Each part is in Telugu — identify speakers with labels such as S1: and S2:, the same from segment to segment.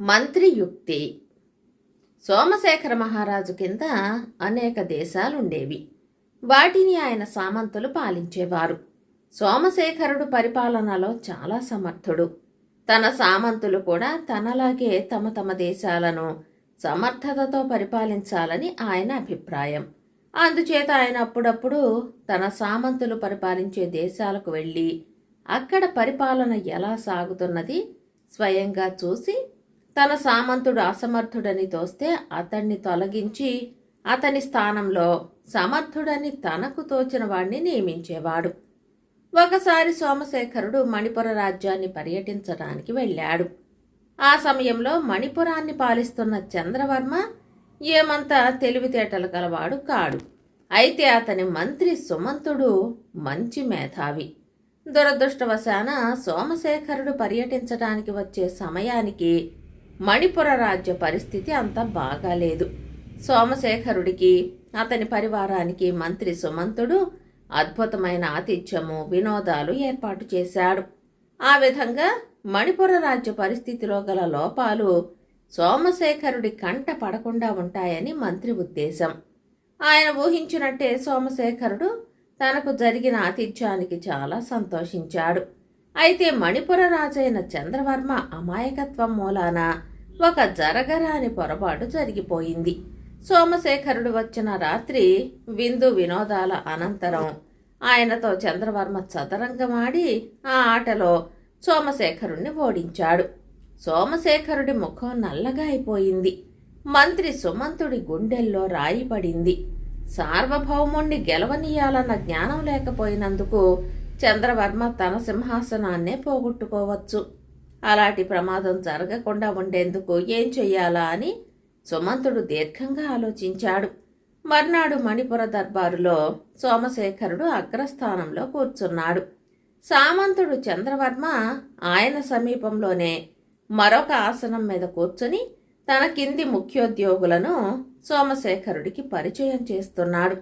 S1: మంత్రియుక్తి. సోమశేఖర మహారాజు కింద అనేక దేశాలుండేవి. వాటిని ఆయన సామంతులు పాలించేవారు. సోమశేఖరుడు పరిపాలనలో చాలా సమర్థుడు. తన సామంతులు కూడా తనలాగే తమ తమ దేశాలను సమర్థతతో పరిపాలించాలని ఆయన అభిప్రాయం. అందుచేత ఆయన అప్పుడప్పుడు తన సామంతులు పరిపాలించే దేశాలకు వెళ్ళి అక్కడ పరిపాలన ఎలా సాగుతున్నది స్వయంగా చూసి తన సామంతుడు అసమర్థుడని తోస్తే అతన్ని తొలగించి అతని స్థానంలో సమర్థుడని తనకు తోచిన వాణ్ణి నియమించేవాడు. ఒకసారి సోమశేఖరుడు మణిపుర రాజ్యాన్ని పర్యటించడానికి వెళ్ళాడు. ఆ సమయంలో మణిపురాన్ని పాలిస్తున్న చంద్రవర్మ ఏమంత తెలివితేటలు గలవాడు కాడు. అయితే అతని మంత్రి సుమంతుడు మంచి మేధావి. దురదృష్టవశాన సోమశేఖరుడు పర్యటించడానికి వచ్చే సమయానికి మణిపుర రాజ్య పరిస్థితి అంత బాగాలేదు. సోమశేఖరుడికి అతని పరివారానికి మంత్రి సుమంతుడు అద్భుతమైన ఆతిథ్యము వినోదాలు ఏర్పాటు చేశాడు. ఆ విధంగా మణిపుర రాజ్య పరిస్థితిలో గల లోపాలు సోమశేఖరుడి కంట పడకుండా ఉంటాయని మంత్రి ఉద్దేశం. ఆయన ఊహించినట్టే సోమశేఖరుడు తనకు జరిగిన ఆతిథ్యానికి చాలా సంతోషించాడు. అయితే మణిపుర రాజైన చంద్రవర్మ అమాయకత్వం మూలాన ఒక జరగరాని పొరపాటు జరిగిపోయింది. సోమశేఖరుడు వచ్చిన రాత్రి విందు వినోదాల అనంతరం ఆయనతో చంద్రవర్మ చదరంగమాడి ఆ ఆటలో సోమశేఖరుణ్ణి ఓడించాడు. సోమశేఖరుడి ముఖం నల్లగా అయిపోయింది. మంత్రి సుమంతుడి గుండెల్లో రాయి పడింది. సార్వభౌముణ్ణి గెలవనీయాలన్న జ్ఞానం లేకపోయినందుకు చంద్రవర్మ తన సింహాసనాన్నే పోగొట్టుకోవచ్చు. అలాంటి ప్రమాదం జరగకుండా ఉండేందుకు ఏం చెయ్యాలా అని సుమంతుడు దీర్ఘంగా ఆలోచించాడు. మర్నాడు మణిపుర దర్బారులో సోమశేఖరుడు అగ్రస్థానంలో కూర్చున్నాడు. సామంతుడు చంద్రవర్మ ఆయన సమీపంలోనే మరొక ఆసనం మీద కూర్చుని తన కింది ముఖ్యోద్యోగులను సోమశేఖరుడికి పరిచయం చేస్తున్నాడు.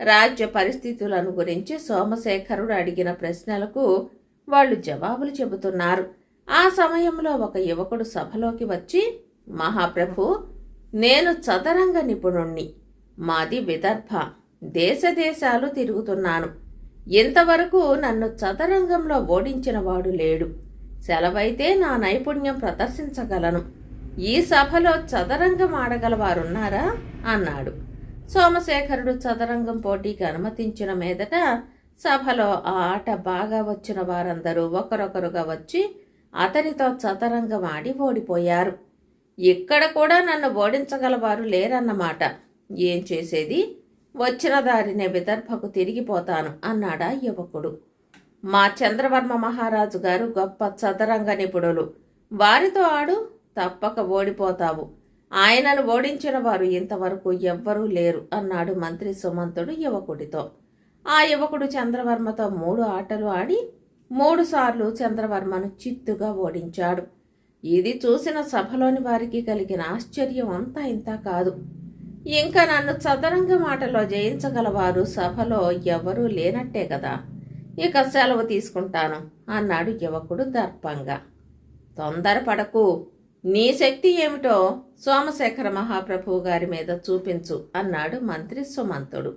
S1: రాజ్య పరిస్థితులను గురించి సోమశేఖరుడు అడిగిన ప్రశ్నలకు వాళ్ళు జవాబులు చెబుతున్నారు. ఆ సమయంలో ఒక యువకుడు సభలోకి వచ్చి మహాప్రభు నేను చదరంగ నిపుణుణ్ణి. మాది విదర్భ. దేశ దేశాలు తిరుగుతున్నాను. ఇంతవరకు నన్ను చదరంగంలో ఓడించిన వాడు లేడు. సెలవైతే నా నైపుణ్యం ప్రదర్శించగలను. ఈ సభలో చదరంగం ఆడగలవారున్నారా? అన్నాడు. సోమశేఖరుడు చదరంగం పోటీకి అనుమతించిన మీదట సభలో ఆ ఆట బాగా వచ్చిన వారందరూ ఒకరొకరుగా వచ్చి అతనితో చదరంగం ఆడి ఓడిపోయారు. ఇక్కడ కూడా నన్ను ఓడించగలవారు లేరన్నమాట. ఏం చేసేది? వచ్చిన దారినే విదర్భకు తిరిగిపోతాను అన్నాడా యువకుడు. మా చంద్రవర్మ మహారాజు గారు గొప్ప చదరంగ నిపుణులు. వారితో ఆడు తప్పక ఓడిపోతావు. ఆయనను ఓడించిన వారు ఇంతవరకు ఎవ్వరూ లేరు అన్నాడు మంత్రి సుమంతుడు యువకుడితో. ఆ యువకుడు చంద్రవర్మతో మూడు ఆటలు ఆడి మూడుసార్లు చంద్రవర్మను చిత్తుగా ఓడించాడు. ఇది చూసిన సభలోని వారికి కలిగిన ఆశ్చర్యం అంతా ఇంత కాదు. ఇంకా నన్ను చదరంగ మాటలో జయించగలవారు సభలో ఎవరూ లేనట్టే కదా. ఇక సెలవు తీసుకుంటాను అన్నాడు యువకుడు దర్పంగా తొందరపడకు. నీ శక్తి ఏమిటో సోమశేఖర మహాప్రభువు గారి మీద చూపించు అన్నాడు మంత్రి సుమంతుడు.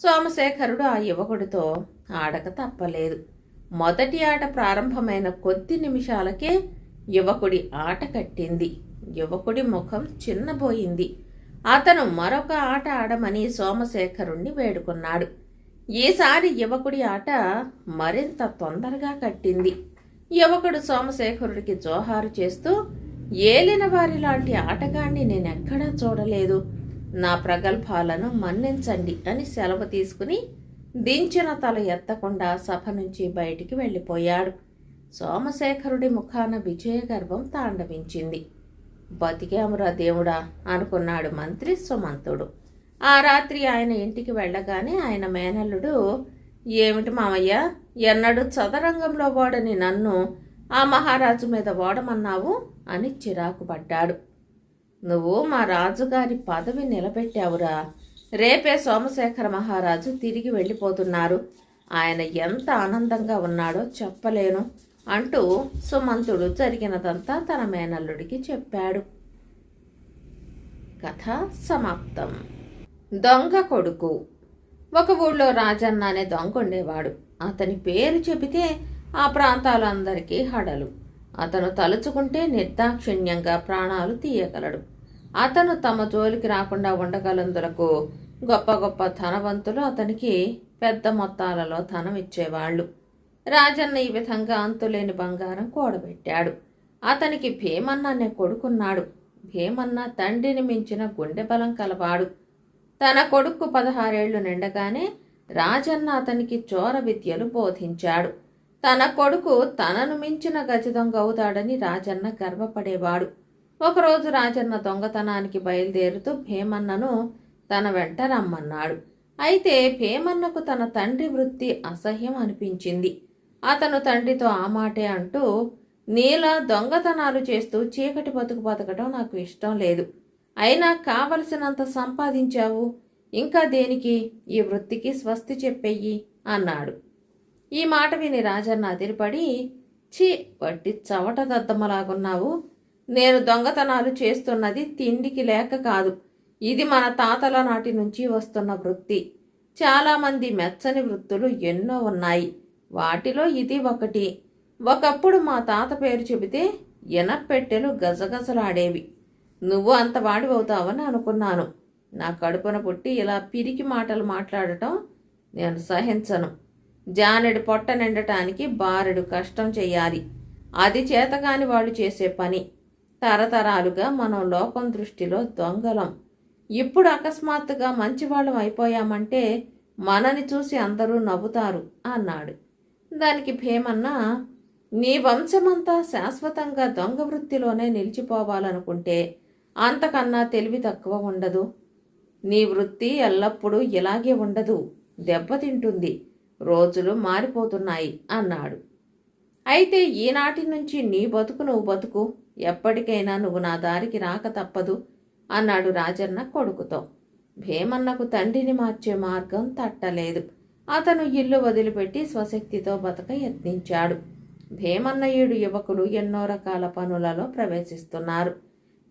S1: సోమశేఖరుడు ఆ యువకుడితో ఆడక తప్పలేదు. మొదటి ఆట ప్రారంభమైన కొద్ది నిమిషాలకే యువకుడి ఆట కట్టింది. యువకుడి ముఖం చిన్నబోయింది. అతను మరొక ఆట ఆడమని సోమశేఖరుణ్ణి వేడుకున్నాడు. ఈసారి యువకుడి ఆట మరింత తొందరగా కట్టింది. యువకుడు సోమశేఖరుడికి జోహారు చేస్తూ ఏలిన వారి లాంటి ఆటగాన్ని నేనెక్కడా చూడలేదు. నా ప్రగల్భాలను మన్నించండి అని సెలవు తీసుకుని దించిన తల ఎత్తకుండా సభ నుంచి బయటికి వెళ్ళిపోయాడు. సోమశేఖరుడి ముఖాన విజయగర్వం తాండవించింది. బతికామురా దేవుడా అనుకున్నాడు మంత్రి సుమంతుడు. ఆ రాత్రి ఆయన ఇంటికి వెళ్ళగానే ఆయన మేనల్లుడు ఏమిటి మామయ్య ఎన్నడూ చదరంగంలో వాడని నన్ను ఆ మహారాజు మీద ఓడమన్నావు అని చిరాకు పడ్డాడు. నువ్వు మా రాజుగారి పదవి నిలబెట్టావురా. రేపే సోమశేఖర మహారాజు తిరిగి వెళ్ళిపోతున్నారు. ఆయన ఎంత ఆనందంగా ఉన్నాడో చెప్పలేను అంటూ సుమంతుడు జరిగినదంతా తన మేనల్లుడికి చెప్పాడు. కథ సమాప్తం. దొంగ కొడుకు. ఒక ఊళ్ళో రాజన్న అనే దొంగ ఉండేవాడు. అతని పేరు చెబితే ఆ ప్రాంతాలందరికీ హడలు. అతను తలుచుకుంటే నిర్దాక్షిణ్యంగా ప్రాణాలు తీయగలడు. అతను తమ జోలికి రాకుండా ఉండగలందులకు గొప్ప గొప్ప ధనవంతులు అతనికి పెద్ద మొత్తాలలో ధనం ఇచ్చేవాళ్ళు. రాజన్న ఈ విధంగా అంతులేని బంగారం కూడబెట్టాడు. అతనికి భీమన్న అనే కొడుకున్నాడు. భీమన్న తండ్రిని మించిన గుండె బలం కలవాడు. తన కొడుకు పదహారేళ్ళు నిండగానే రాజన్న అతనికి చోర విద్యలు బోధించాడు. తన కొడుకు తనను మించిన గజదొంగ అవుతాడని రాజన్న గర్వపడేవాడు. ఒకరోజు రాజన్న దొంగతనానికి బయలుదేరుతూ భీమన్నను తన వెంట రమ్మన్నాడు. అయితే భీమన్నకు తన తండ్రి వృత్తి అసహ్యం అనిపించింది. అతను తండ్రితో ఆ మాటే అంటూ నీలా దొంగతనాలు చేస్తూ చీకటి బతుకు బతకడం నాకు ఇష్టం లేదు. అయినా కావలసినంత సంపాదించావు. ఇంకా దేనికి? ఈ వృత్తికి స్వస్తి చెప్పెయ్యి అన్నాడు. ఈ మాట విని రాజన్న అదిరిపడి ఛీ వట్టి చవట దద్దమ్మలాగున్నావు. నేను దొంగతనాలు చేస్తున్నది తిండికి లేక కాదు. ఇది మన తాతల నాటి నుంచి వస్తున్న వృత్తి. చాలామంది మెచ్చని వృత్తులు ఎన్నో ఉన్నాయి. వాటిలో ఇది ఒకటి. ఒకప్పుడు మా తాత పేరు చెబితే ఎనపెట్టెలు గజగజలాడేవి. నువ్వు అంత వాడివవుతావని అనుకున్నాను. నా కడుపున పుట్టి ఇలా పిరికి మాటలు మాట్లాడటం నేను సహించను. జానెడు పొట్ట నిండటానికి బారెడు కష్టం చెయ్యాలి అది చేతగాని వాళ్ళు చేసే పని. తరతరాలుగా మనం లోకం దృష్టిలో దొంగలం. ఇప్పుడు అకస్మాత్తుగా మంచివాళ్ళం అయిపోయామంటే మనని చూసి అందరూ నవ్వుతారు అన్నాడు. దానికి భీమన్న నీ వంశమంతా శాశ్వతంగా దొంగ వృత్తిలోనే నిలిచిపోవాలనుకుంటే అంతకన్నా తెలివి తక్కువ ఉండదు. నీ వృత్తి ఎల్లప్పుడూ ఇలాగే ఉండదు. దెబ్బతింటుంది. రోజులు మారిపోతున్నాయి అన్నాడు. అయితే ఈనాటి నుంచి నీ బతుకు నువ్వు బతుకు ఎప్పటికైనా నువ్వు నా దారికి రాక తప్పదు అన్నాడు రాజన్న కొడుకుతో. భీమన్నకు తండ్రిని మార్చే మార్గం తట్టలేదు. అతను ఇల్లు వదిలిపెట్టి స్వశక్తితో బతక యత్నించాడు. భీమన్నయుడు యువకులు ఎన్నో రకాల పనులలో ప్రవేశిస్తున్నారు.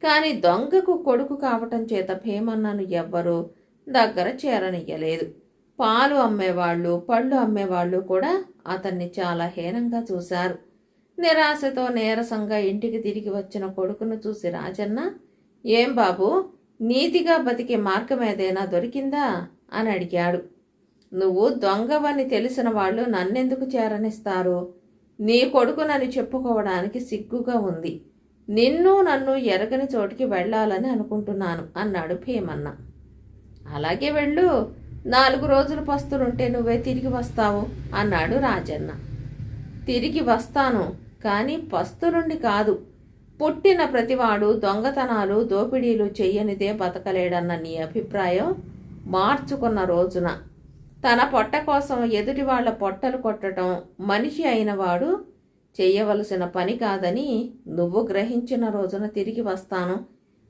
S1: కానీ దొంగకు కొడుకు కావటం చేత భీమన్నను ఎవ్వరూ దగ్గర చేరనియ్యలేదు. పాలు అమ్మేవాళ్ళు పళ్ళు అమ్మేవాళ్ళు కూడా అతన్ని చాలా హీనంగా చూశారు. నిరాశతో నీరసంగా ఇంటికి తిరిగి వచ్చిన కొడుకును చూసి రాజన్న ఏం బాబు నీతిగా బతికే మార్గం ఏదైనా దొరికిందా? అని అడిగాడు. నువ్వు దొంగవని తెలిసిన వాళ్ళు నన్నెందుకు చేరనిస్తారు? నీ కొడుకునని చెప్పుకోవడానికి సిగ్గుగా ఉంది. నిన్ను నన్ను ఎరగని చోటికి వెళ్ళాలని అనుకుంటున్నాను అన్నాడు భీమన్న. అలాగే వెళ్ళు నాలుగు రోజులు పస్తులుంటే నువ్వే తిరిగి వస్తావు అన్నాడు రాజన్న. తిరిగి వస్తాను కానీ పస్తులుండి కాదు. పుట్టిన ప్రతివాడు దొంగతనాలు దోపిడీలు చెయ్యనిదే బతకలేడన్న నీ అభిప్రాయం మార్చుకున్న రోజున. తన పొట్ట కోసం ఎదుటి వాళ్ళ పొట్టలు కొట్టడం మనిషి అయినవాడు చెయ్యవలసిన పని కాదని నువ్వు గ్రహించిన రోజున తిరిగి వస్తాను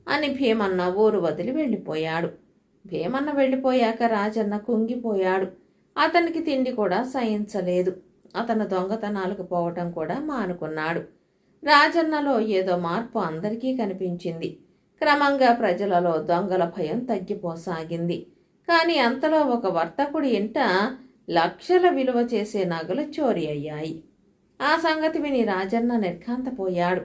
S1: అని భీమన్న ఊరు వదిలి వెళ్ళిపోయాడు. భీమన్న వెళ్ళిపోయాక రాజన్న కుంగిపోయాడు. అతనికి తిండి కూడా సహించలేదు. అతను దొంగతనాలకు పోవటం కూడా మానుకున్నాడు. రాజన్నలో ఏదో మార్పు అందరికీ కనిపించింది. క్రమంగా ప్రజలలో దొంగల భయం తగ్గిపోసాగింది. కానీ అంతలో ఒక వర్తకుడి ఇంట లక్షల విలువ చేసే నగలు చోరీ అయ్యాయి. ఆ సంగతి విని రాజన్న నిర్ఘాంతపోయాడు.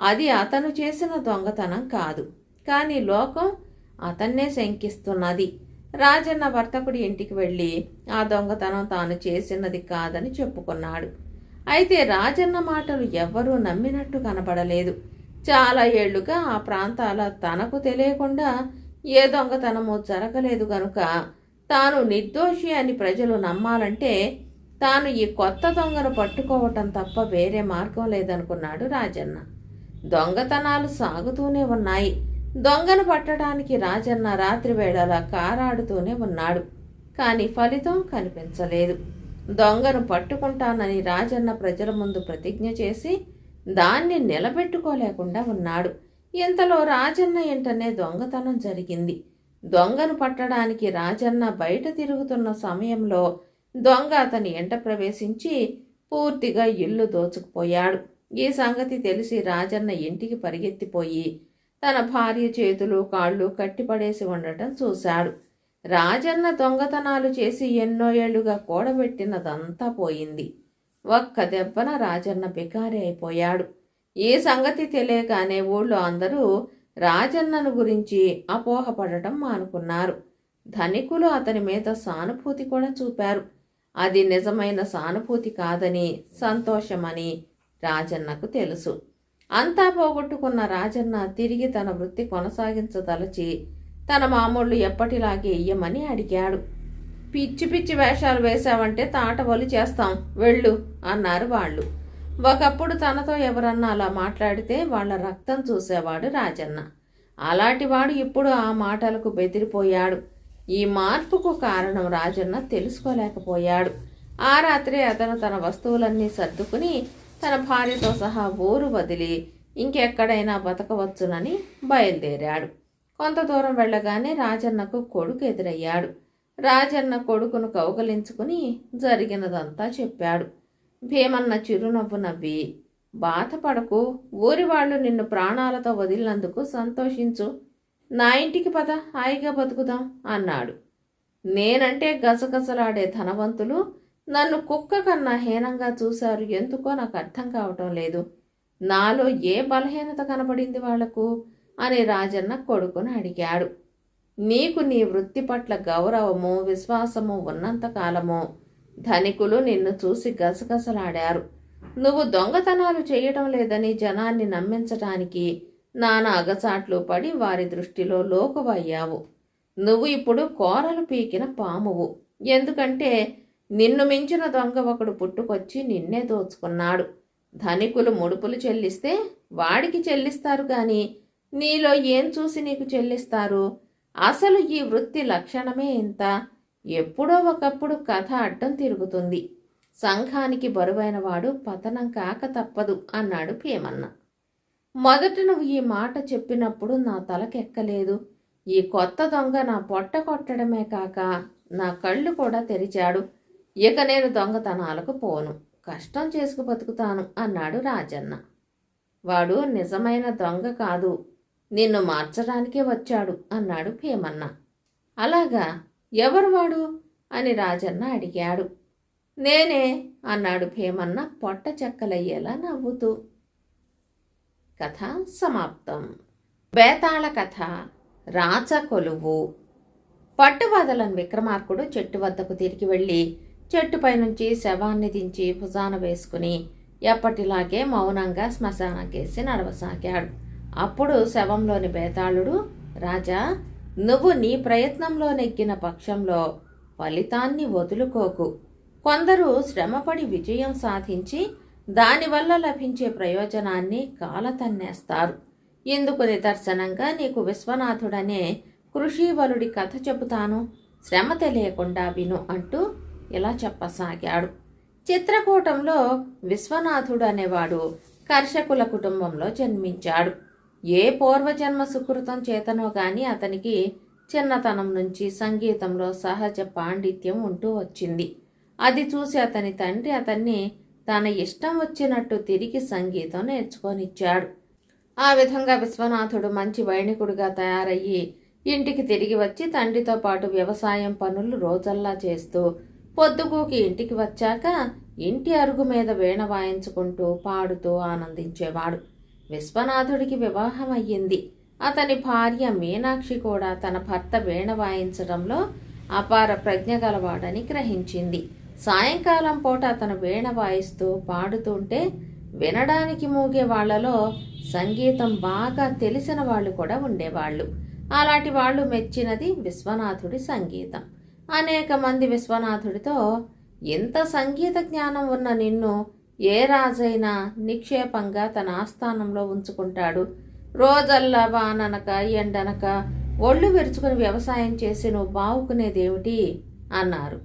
S1: అది అతను చేసిన దొంగతనం కాదు. కానీ లోకం అతన్నే శంకిస్తున్నది. రాజన్న వర్తకుడి ఇంటికి వెళ్ళి ఆ దొంగతనం తాను చేసినది కాదని చెప్పుకున్నాడు. అయితే రాజన్న మాటలు ఎవ్వరూ నమ్మినట్టు కనబడలేదు చాలా ఏళ్ళుగా ఆ ప్రాంతాల తనకు తెలియకుండా ఏ దొంగతనము జరగలేదు గనుక తాను నిర్దోషి అని ప్రజలు నమ్మాలంటే తాను ఈ కొత్త దొంగను పట్టుకోవటం తప్ప వేరే మార్గం లేదనుకున్నాడు రాజన్న. దొంగతనాలు సాగుతూనే ఉన్నాయి. దొంగను పట్టడానికి రాజన్న రాత్రివేళలా కారాడుతూనే ఉన్నాడు. కానీ ఫలితం కనిపించలేదు. దొంగను పట్టుకుంటానని రాజన్న ప్రజల ముందు ప్రతిజ్ఞ చేసి దాన్ని నిలబెట్టుకోలేకుండా ఉన్నాడు. ఇంతలో రాజన్న ఇంటనే దొంగతనం జరిగింది. దొంగను పట్టడానికి రాజన్న బయట తిరుగుతున్న సమయంలో దొంగ అతని ఎంట ప్రవేశించి పూర్తిగా ఇల్లు దోచుకుపోయాడు. ఈ సంగతి తెలిసి రాజన్న ఇంటికి పరిగెత్తిపోయి తన భార్య చేతులు కాళ్ళు కట్టిపడేసి ఉండటం చూశాడు. రాజన్న దొంగతనాలు చేసి ఎన్నో ఏళ్ళుగా కూడబెట్టినదంతా పోయింది. ఒక్క దెబ్బన రాజన్న బికారి అయిపోయాడు. ఈ సంగతి తెలియగానే ఊళ్ళో అందరూ రాజన్నను గురించి అపోహపడటం మానుకున్నారు. ధనికులు అతని మీద సానుభూతి కూడా చూపారు. అది నిజమైన సానుభూతి కాదని సంతోషమని రాజన్నకు తెలుసు. అంతా పోగొట్టుకున్న రాజన్న తిరిగి తన వృత్తి కొనసాగించదలచి తన మామూళ్ళు ఎప్పటిలాగే ఇయ్యమని అడిగాడు. పిచ్చి పిచ్చి వేషాలు వేశావంటే తాటవలు చేస్తాం వెళ్ళు అన్నారు వాళ్ళు. ఒకప్పుడు తనతో ఎవరన్నా అలా మాట్లాడితే వాళ్ళ రక్తం చూసేవాడు రాజన్న. అలాంటివాడు ఇప్పుడు ఆ మాటలకు బెదిరిపోయాడు. ఈ మార్పుకు కారణం రాజన్న తెలుసుకోలేకపోయాడు. ఆ రాత్రి అతను తన వస్తువులన్నీ సర్దుకుని తన భార్యతో సహా ఊరు వదిలి ఇంకెక్కడైనా బతకవచ్చునని బయలుదేరాడు. కొంత దూరం వెళ్ళగానే రాజన్నకు కొడుకు ఎదురయ్యాడు. రాజన్న కొడుకును కౌగలించుకుని జరిగినదంతా చెప్పాడు. భీమన్న చిరునవ్వు నవ్వి బాధపడకు. ఊరివాళ్ళు నిన్ను ప్రాణాలతో వదిలినందుకు సంతోషించు. నా ఇంటికి పద హాయిగా బతుకుదాం అన్నాడు. నేనంటే గసగసలాడే ధనవంతులు నన్ను కుక్క కన్నా హీనంగా చూశారు. ఎందుకో నాకు అర్థం కావటం లేదు. నాలో ఏ బలహీనత కనబడింది వాళ్ళకు? అని రాజన్న కొడుకును అడిగాడు. నీకు నీ వృత్తి పట్ల గౌరవము విశ్వాసము ఉన్నంతకాలము ధనికులు నిన్ను చూసి గసగసలాడారు. నువ్వు దొంగతనాలు చేయటం లేదని జనాన్ని నమ్మించటానికి నానా అగచాట్లు పడి వారి దృష్టిలో లోకువయ్యావు. నువ్వు ఇప్పుడు కోరలు పీకిన పామువు. ఎందుకంటే నిన్ను మించిన దొంగ ఒకడు పుట్టుకొచ్చి నిన్నే దోచుకున్నాడు. ధనికులు ముడుపులు చెల్లిస్తే వాడికి చెల్లిస్తారు కానీ నీలో ఏం చూసి నీకు చెల్లిస్తారు? అసలు ఈ వృత్తి లక్షణమే ఇంత? ఎప్పుడో ఒకప్పుడు కథ అడ్డం తిరుగుతుంది. సంఘానికి బరువైన వాడు పతనం కాక తప్పదు అన్నాడు భీమన్న మొదట నువ్వు ఈ మాట చెప్పినప్పుడు నా తలకెక్కలేదు. ఈ కొత్త దొంగ నా పొట్ట కొట్టడమే కాక నా కళ్ళు కూడా తెరిచాడు. ఇక నేను దొంగతనాలకు పోను. కష్టం చేసుకు బతుకుతాను అన్నాడు రాజన్న. వాడు నిజమైన దొంగ కాదు. నిన్ను మార్చడానికే వచ్చాడు అన్నాడు భీమన్న. అలాగా? ఎవరు వాడు? అని రాజన్న అడిగాడు. నేనే అన్నాడు భీమన్న పొట్ట చెక్కలయ్యేలా నవ్వుతూ. కథ సమాప్తం. బేతాళ కథ రాచ కొలువు. పట్టువదలని విక్రమార్కుడు చెట్టు వద్దకు తిరిగి వెళ్ళి చెట్టుపై నుంచి శవాన్ని దించి భుజాన వేసుకుని ఎప్పటిలాగే మౌనంగా శ్మశానకేసి నడవసాగాడు. అప్పుడు శవంలోని బేతాళుడు రాజా నువ్వు నీ ప్రయత్నంలో నెగ్గిన పక్షంలో ఫలితాన్ని వదులుకోకు. కొందరు శ్రమపడి విజయం సాధించి దానివల్ల లభించే ప్రయోజనాన్ని కాలతన్నేస్తారు. ఇందుకు నిదర్శనంగా నీకు విశ్వనాథుడనే కృషివలుడి కథ చెబుతాను? శ్రమ తెలియకుండా విను అంటూ ఇలా చెప్పసాగాడు? చిత్రకూటంలో విశ్వనాథుడు అనేవాడు కర్షకుల కుటుంబంలో జన్మించాడు. ఏ పూర్వజన్మ సుకృతం చేతనో గాని అతనికి చిన్నతనం నుంచి సంగీతంలో సహజ పాండిత్యం ఉంటూ వచ్చింది. అది చూసి అతని తండ్రి అతన్ని తన ఇష్టం వచ్చినట్టు తిరిగి సంగీతం నేర్చుకొనిచ్చాడు. ఆ విధంగా విశ్వనాథుడు మంచి వైణికుడిగా తయారయ్యి ఇంటికి తిరిగి వచ్చి తండ్రితో పాటు వ్యవసాయం పనులు రోజల్లా చేస్తూ పొద్దుగూకి ఇంటికి వచ్చాక ఇంటి అరుగు మీద వీణ వాయించుకుంటూ పాడుతూ ఆనందించేవాడు. విశ్వనాథుడికి వివాహం అయ్యింది. అతని భార్య మీనాక్షి కూడా తన భర్త వీణ వాయించడంలో అపార ప్రజ్ఞ గలవాడని గ్రహించింది. సాయంకాలం పూట అతను వీణ వాయిస్తూ పాడుతుంటే వినడానికి మూగే వాళ్ళలో సంగీతం బాగా తెలిసిన వాళ్ళు కూడా ఉండేవాళ్ళు. అలాంటి వాళ్ళు మెచ్చినది విశ్వనాథుడి సంగీతం. అనేక మంది విశ్వనాథుడితో ఇంత సంగీత జ్ఞానం ఉన్న నిన్ను ఏ రాజైనా నిక్షేపంగా తన ఆస్థానంలో ఉంచుకుంటాడు. రోజల్లా వాననక ఎండనక ఒళ్ళు విరుచుకుని వ్యవసాయం చేసి నువ్వు బావుకునేదేమిటి? అన్నారు.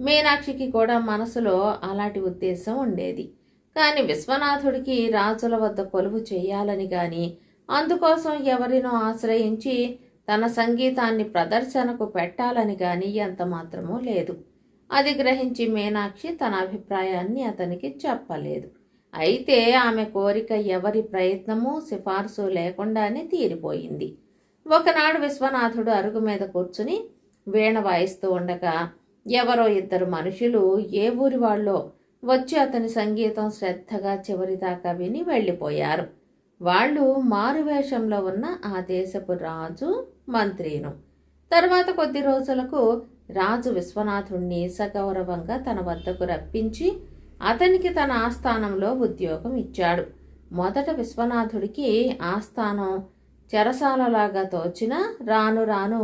S1: మీనాక్షికి కూడా మనసులో అలాంటి ఉద్దేశం ఉండేది. కానీ విశ్వనాథుడికి రాజుల వద్ద కొలువు చేయాలని గాని అందుకోసం ఎవరినో ఆశ్రయించి తన సంగీతాన్ని ప్రదర్శనకు పెట్టాలని గాని ఎంత మాత్రమూ లేదు. అది గ్రహించి మీనాక్షి తన అభిప్రాయాన్ని అతనికి చెప్పలేదు. అయితే ఆమె కోరిక ఎవరి ప్రయత్నము సిఫార్సు లేకుండానే తీరిపోయింది. ఒకనాడు విశ్వనాథుడు అరుగు మీద కూర్చుని వీణ వాయిస్తూ ఉండగా ఎవరో ఇద్దరు మనుషులు ఏ ఊరి వాళ్ళో వచ్చి అతని సంగీతం శ్రద్ధగా చివరిదాకా విని వెళ్ళిపోయారు. వాళ్ళు మారువేషంలో ఉన్న ఆ దేశపు రాజు మంత్రిను. తర్వాత కొద్ది రోజులకు రాజు విశ్వనాథుణ్ణి సగౌరవంగా తన వద్దకు రప్పించి అతనికి తన ఆస్థానంలో ఉద్యోగం ఇచ్చాడు. మొదట విశ్వనాథుడికి ఆస్థానం చెరసాలలాగా తోచిన రాను రాను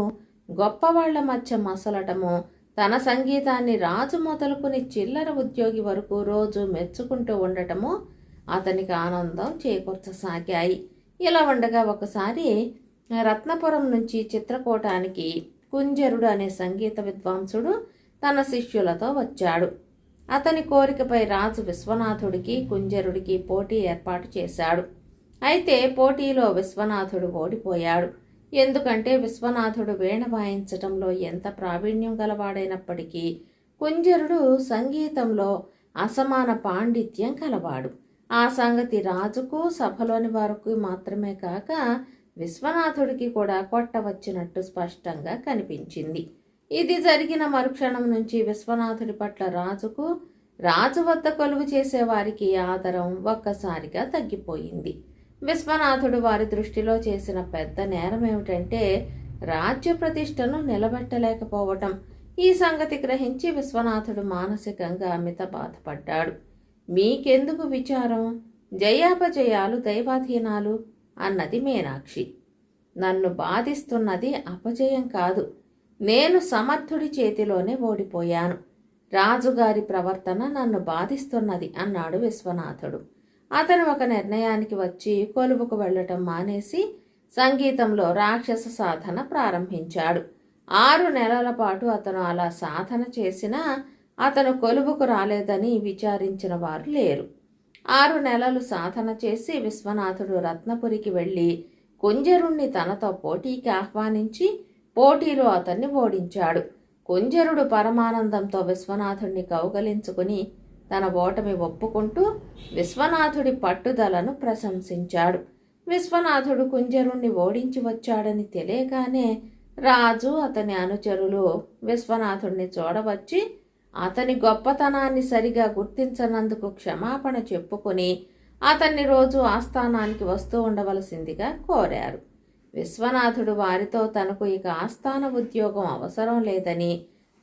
S1: గొప్పవాళ్ళ మధ్య మసలటము తన సంగీతాన్ని రాజు మొదలుకుని చిల్లర ఉద్యోగి వరకు రోజు మెచ్చుకుంటూ ఉండటము అతనికి ఆనందం చేకూర్చసాగాయి. ఇలా ఉండగా ఒకసారి రత్నపురం నుంచి చిత్రకూటానికి కుంజరుడు అనే సంగీత విద్వాంసుడు తన శిష్యులతో వచ్చాడు. అతని కోరికపై రాజు విశ్వనాథుడికి కుంజరుడికి పోటీ ఏర్పాటు చేశాడు. అయితే పోటీలో విశ్వనాథుడు ఓడిపోయాడు. ఎందుకంటే విశ్వనాథుడు వీణ వాయించటంలో ఎంత ప్రావీణ్యం గలవాడైనప్పటికీ కుంజరుడు సంగీతంలో అసమాన పాండిత్యం కలవాడు. ఆ సంగతి రాజుకు సభలోని వారికి మాత్రమే కాక విశ్వనాథుడికి కూడా కొట్టవచ్చినట్టు స్పష్టంగా కనిపించింది. ఇది జరిగిన మరుక్షణం నుంచి విశ్వనాథుడి పట్ల రాజుకు రాజు వద్ద కొలువు చేసేవారికి ఆదరం ఒక్కసారిగా తగ్గిపోయింది. విశ్వనాథుడు వారి దృష్టిలో చేసిన పెద్ద నేరం ఏమిటంటే రాజ్య ప్రతిష్టను నిలబెట్టలేకపోవటం. ఈ సంగతి గ్రహించి విశ్వనాథుడు మానసికంగా అమిత బాధపడ్డాడు. మీకెందుకు విచారం? జయాపజయాలు దైవాధీనాలు అన్నది మీనాక్షి. నన్ను బాధిస్తున్నది అపజయం కాదు. నేను సమర్థుడి చేతిలోనే ఓడిపోయాను. రాజుగారి ప్రవర్తన నన్ను బాధిస్తున్నది అన్నాడు విశ్వనాథుడు. అతను ఒక నిర్ణయానికి వచ్చి కొలువుకు వెళ్ళటం మానేసి సంగీతంలో రాక్షస సాధన ప్రారంభించాడు. ఆరు నెలల పాటు అతను అలా సాధన చేసినా అతను కొలువుకు రాలేదని విచారించిన వారు లేరు. ఆరు నెలలు సాధన చేసి విశ్వనాథుడు రత్నపురికి వెళ్ళి కుంజరుణ్ణి తనతో పోటీకి ఆహ్వానించి పోటీలో అతన్ని ఓడించాడు. కుంజరుడు పరమానందంతో విశ్వనాథుణ్ణి కౌగలించుకుని తన ఓటమి ఒప్పుకుంటూ విశ్వనాథుడి పట్టుదలను ప్రశంసించాడు. విశ్వనాథుడు కుంజరుణ్ణి ఓడించి వచ్చాడని తెలియగానే రాజు అతని అనుచరులు విశ్వనాథుణ్ణి చూడవచ్చి అతని గొప్పతనాన్ని సరిగా గుర్తించనందుకు క్షమాపణ చెప్పుకొని అతన్ని రోజు ఆస్థానానికి వస్తూ ఉండవలసిందిగా కోరారు. విశ్వనాథుడు వారితో తనకు ఇక ఆస్థాన ఉద్యోగం అవసరం లేదని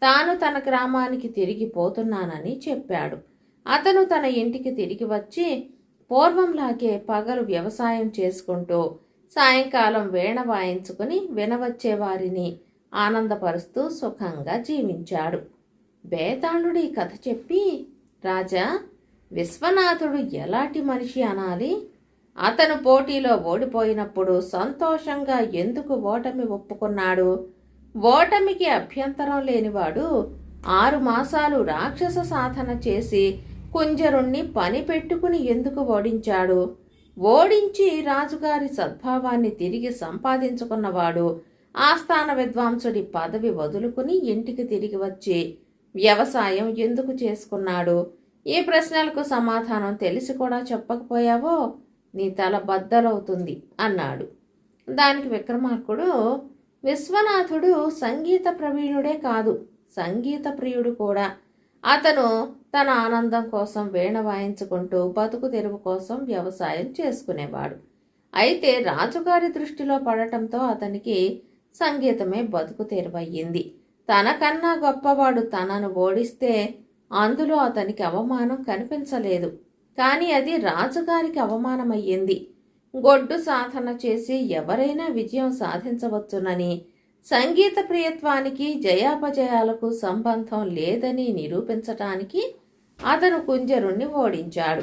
S1: తాను తన గ్రామానికి తిరిగి పోతున్నానని చెప్పాడు. అతను తన ఇంటికి తిరిగి వచ్చి పూర్వంలాగే పగలు వ్యవసాయం చేసుకుంటూ సాయంకాలం వీణ వాయించుకుని వినవచ్చే వారిని ఆనందపరుస్తూ సుఖంగా జీవించాడు. బేతాళుడు ఈ కథ చెప్పి రాజా విశ్వనాథుడు ఎలాంటి మనిషి అనాలి? అతను పోటీలో ఓడిపోయినప్పుడు సంతోషంగా ఎందుకు ఓటమి ఒప్పుకున్నాడు? ఓటమికి అభ్యంతరం లేనివాడు ఆరు మాసాలు రాక్షస సాధన చేసి కుంజరుణ్ణి పని పెట్టుకుని ఎందుకు ఓడించాడు? ఓడించి రాజుగారి సద్భావాన్ని తిరిగి సంపాదించుకున్నవాడు ఆస్థాన విద్వాంసుడి పదవి వదులుకుని ఇంటికి తిరిగి వచ్చి వ్యవసాయం ఎందుకు చేసుకున్నాడు? ఈ ప్రశ్నలకు సమాధానం తెలిసి కూడా చెప్పకపోయావో? నీ తల బద్దలవుతుంది అన్నాడు. దానికి విక్రమార్కుడు విశ్వనాథుడు సంగీత ప్రవీణుడే కాదు సంగీత ప్రియుడు కూడా. అతను తన ఆనందం కోసం వీణ వాయించుకుంటూ బతుకు తెరువు కోసం వ్యవసాయం చేసుకునేవాడు. అయితే రాజుగారి దృష్టిలో పడటంతో అతనికి సంగీతమే బతుకు తెరువయ్యింది. తనకన్నా గొప్పవాడు తనను ఓడిస్తే అందులో అతనికి అవమానం కనిపించలేదు. కానీ అది రాజుగారికి అవమానమయ్యింది. గొడ్డు సాధన చేసి ఎవరైనా విజయం సాధించవచ్చునని సంగీత ప్రియత్వానికి జయాపజయాలకు సంబంధం లేదని నిరూపించటానికి అతను కుంజరుణ్ణి ఓడించాడు.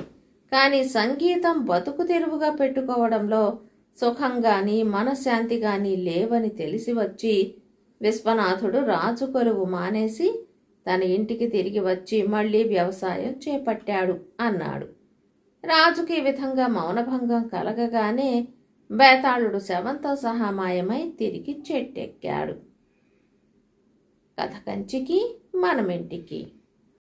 S1: కానీ సంగీతం బతుకు తెరువుగా పెట్టుకోవడంలో సుఖం గాని మనశ్శాంతి గాని లేవని తెలిసి వచ్చి విశ్వనాథుడు రాజు కొలువు మానేసి తన ఇంటికి తిరిగి వచ్చి మళ్ళీ వ్యవసాయం చేపట్టాడు అన్నాడు. రాజుకి ఈ విధంగా మౌనభంగం కలగగానే బేతాళుడు శవంతో సహా మాయమై తిరిగి చెట్టెక్కాడు. కథ కంచికి మనమింటికి.